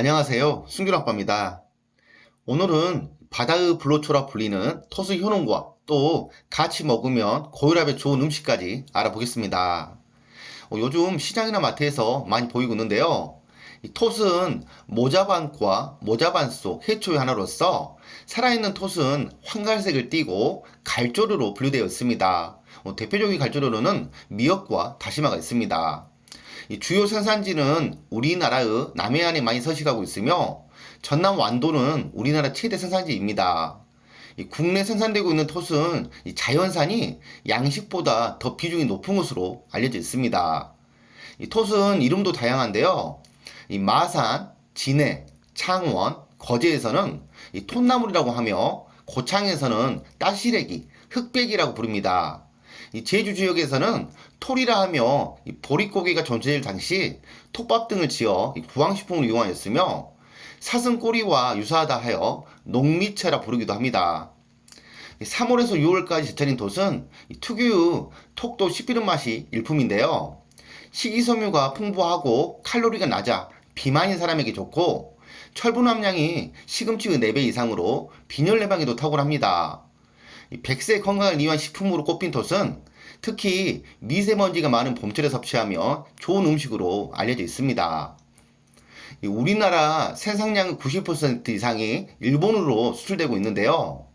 안녕하세요. 순규랑빠입니다. 오늘은 바다의 불로초라 불리는 토스 효능과 또 같이 먹으면 고혈압에 좋은 음식까지 알아보겠습니다. 어, 요즘 시장이나 마트에서 많이 보이고 있는데요. 이 톳은 모자반과 모자반 속 해초의 하나로서 살아있는 톳은 황갈색을 띠고 갈조류로 분류되어 있습니다. 어, 대표적인 갈조류로는 미역과 다시마가 있습니다. 이 주요 생산지는 우리나라의 남해안에 많이 서식하고 있으며 전남 완도는 우리나라 최대 생산지입니다. 이 국내 생산되고 있는 톳은 이 자연산이 양식보다 더 비중이 높은 것으로 알려져 있습니다. 이 톳은 이름도 다양한데요. 이 마산, 진해, 창원, 거제에서는 이 톳나물이라고 하며 고창에서는 따시래기, 흑백이라고 부릅니다. 이 제주 지역에서는 톨이라 하며 이 보릿고개가 전체될 당시 톱밥 등을 지어 이 구황식품으로 이용하였으며 사슴꼬리와 유사하다 하여 농미채라 부르기도 합니다. 3월에서 6월까지 제철인 돛은 이 특유의 톡도 씹히는 맛이 일품인데요. 식이섬유가 풍부하고 칼로리가 낮아 비만인 사람에게 좋고 철분 함량이 시금치의 4배 이상으로 빈혈 예방에도 탁월합니다. 이 백세 건강을 위한 식품으로 꼽힌 톳은 특히 미세먼지가 많은 봄철에 섭취하며 좋은 음식으로 알려져 있습니다. 이 우리나라 생산량의 90% 이상이 일본으로 수출되고 있는데요.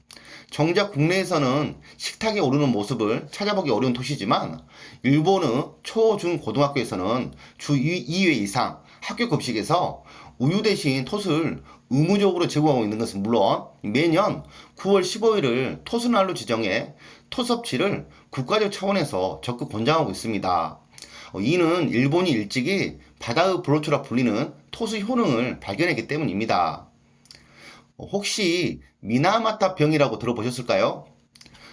정작 국내에서는 식탁에 오르는 모습을 찾아보기 어려운 도시지만 일본의 초, 중, 고등학교에서는 주 2회 이상 학교 급식에서 우유 대신 톳을 의무적으로 제공하고 있는 것은 물론 매년 9월 15일을 톳날로 지정해 톳 섭취를 국가적 차원에서 적극 권장하고 있습니다. 어, 이는 일본이 일찍이 바다의 브로초라 불리는 톳의 효능을 발견했기 때문입니다. 어, 혹시 미나마타 병이라고 들어보셨을까요?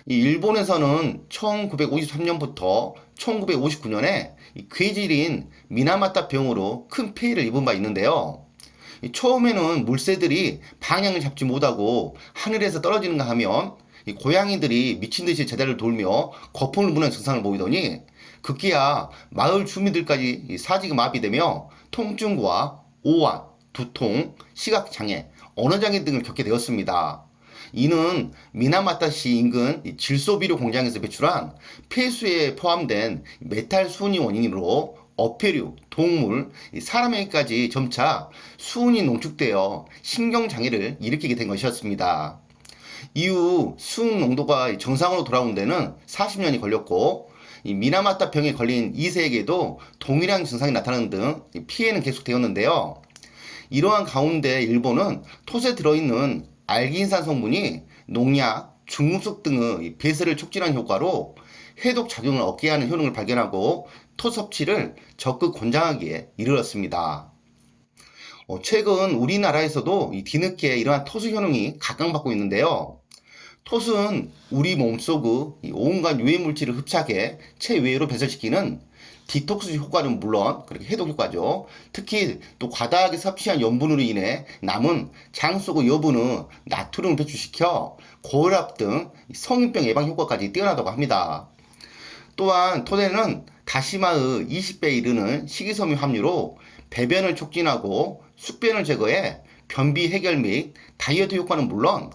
이 일본에서는 1953년부터 1959년에 괴질인 미나마타 병으로 큰 피해를 입은 바 있는데요. 이 처음에는 물새들이 방향을 잡지 못하고 하늘에서 떨어지는가 하면 이 고양이들이 미친 듯이 제자를 돌며 거품을 부는 증상을 보이더니 급기야 마을 주민들까지 이 사지가 마비되며 통증과 오한, 두통, 시각장애, 언어장애 등을 겪게 되었습니다. 이는 미나마타시 인근 이 질소비료 공장에서 배출한 폐수에 포함된 메탈 수은이 원인으로 어패류, 동물, 이 사람에게까지 점차 수은이 농축되어 신경장애를 일으키게 된 것이었습니다. 이후 수은 농도가 정상으로 돌아온 데는 40년이 걸렸고 이 미나마타 병에 걸린 2세에게도 동일한 증상이 나타나는 등 피해는 계속되었는데요. 이러한 가운데 일본은 톳에 들어있는 알기인산 성분이 농약, 중금속 등의 배설을 촉진하는 효과로 해독 작용을 얻게 하는 효능을 발견하고 톳 섭취를 적극 권장하기에 이르렀습니다. 어, 최근 우리나라에서도 이 뒤늦게 이러한 토수 효능이 각광받고 있는데요. 톳은 우리 몸속의 이 온갖 유해 물질을 흡착해 체외로 배설시키는 디톡스 효과는 물론 그렇게 해독 효과죠. 특히 또 과다하게 섭취한 염분으로 인해 남은 장 속의 여분은 나트륨을 배출시켜 고혈압 등 성인병 예방 효과까지 뛰어나다고 합니다. 또한 토대는 다시마의 20배에 이르는 식이섬유 함유로 배변을 촉진하고 숙변을 제거해 변비 해결 및 다이어트 효과는 물론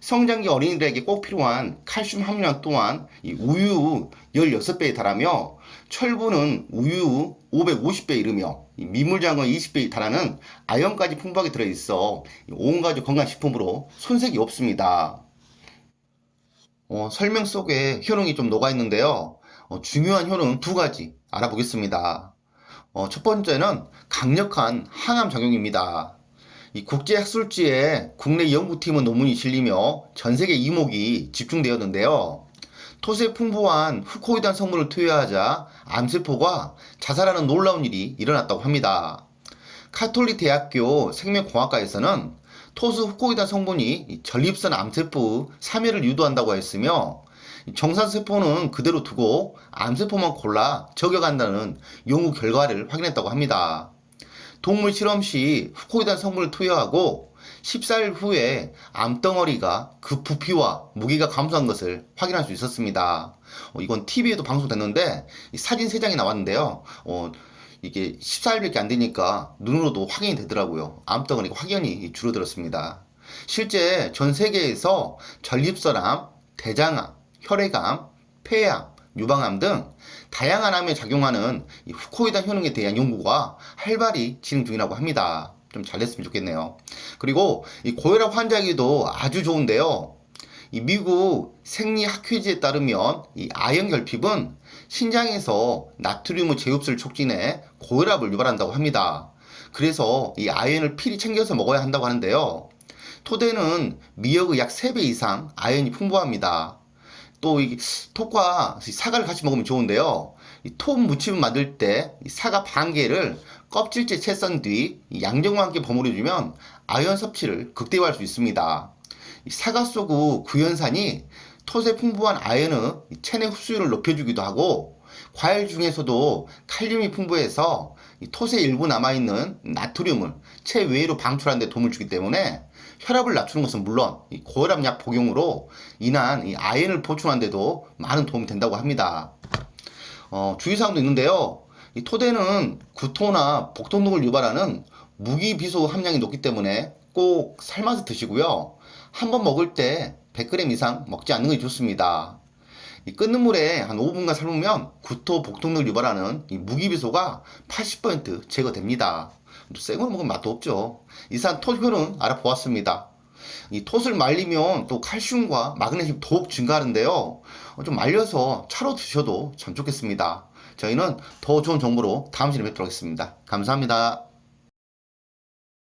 성장기 어린이들에게 꼭 필요한 칼슘 함유량 또한 이 우유 16배에 달하며 철분은 우유 550배에 이르며 이 민물장어 20배에 달하는 아연까지 풍부하게 들어있어 온 가족 건강식품으로 손색이 없습니다. 어, 설명 속에 효능이 좀 녹아 있는데요. 어, 중요한 효능 두 가지 알아보겠습니다. 어, 첫 번째는 강력한 항암 작용입니다. 이 국제 학술지에 국내 연구팀의 논문이 실리며 전 세계 이목이 집중되었는데요. 토스에 풍부한 후코이단 성분을 투여하자 암세포가 자살하는 놀라운 일이 일어났다고 합니다. 카톨릭 대학교 생명공학과에서는 토스 후코이단 성분이 전립선 암세포 사멸을 유도한다고 했으며 정상세포는 그대로 두고 암세포만 골라 저격한다는 연구 결과를 확인했다고 합니다. 동물 실험 시 후코이단 성분을 투여하고 14일 후에 암덩어리가 그 부피와 무게가 감소한 것을 확인할 수 있었습니다. 어, 이건 TV에도 방송됐는데 사진 3장이 나왔는데요. 어, 이게 14일밖에 안 되니까 눈으로도 확인이 되더라고요. 암덩어리가 확연히 줄어들었습니다. 실제 전 세계에서 전립선암, 대장암, 혈액암, 폐암, 유방암 등 다양한 암에 작용하는 이 후코이단 효능에 대한 연구가 활발히 진행 중이라고 합니다. 좀 잘 됐으면 좋겠네요. 그리고 이 고혈압 환자에게도 아주 좋은데요. 이 미국 생리학회지에 따르면 이 아연 결핍은 신장에서 나트륨의 재흡수를 촉진해 고혈압을 유발한다고 합니다. 그래서 이 아연을 필히 챙겨서 먹어야 한다고 하는데요. 토대는 미역의 약 3배 이상 아연이 풍부합니다. 또 이 톡과 사과를 같이 먹으면 좋은데요. 이톡 무침을 만들 때이 사과 반 개를 껍질째 채 썬 뒤 양정과 함께 버무려주면 아연 섭취를 극대화할 수 있습니다. 이 사과 속의 구연산이 톳에 풍부한 아연의 이 체내 흡수율을 높여주기도 하고 과일 중에서도 칼륨이 풍부해서 이 톳에 일부 남아있는 나트륨을 체외로 방출하는 데 도움을 주기 때문에 혈압을 낮추는 것은 물론 이 고혈압 약 복용으로 인한 이 아연을 보충하는 데도 많은 도움이 된다고 합니다. 어, 주의사항도 있는데요. 이 토대는 구토나 복통 등을 유발하는 무기비소 함량이 높기 때문에 꼭 삶아서 드시고요. 한 번 먹을 때 100g 이상 먹지 않는 것이 좋습니다. 이 끓는 물에 한 5분간 삶으면 구토, 복통 등을 유발하는 이 무기비소가 80% 제거됩니다. 또 생으로 먹으면 맛도 없죠. 이상 톳효는 알아보았습니다. 이 톳을 말리면 또 칼슘과 마그네슘 더욱 증가하는데요. 어, 좀 말려서 차로 드셔도 참 좋겠습니다. 저희는 더 좋은 정보로 다음 시간에 뵙도록 하겠습니다. 감사합니다.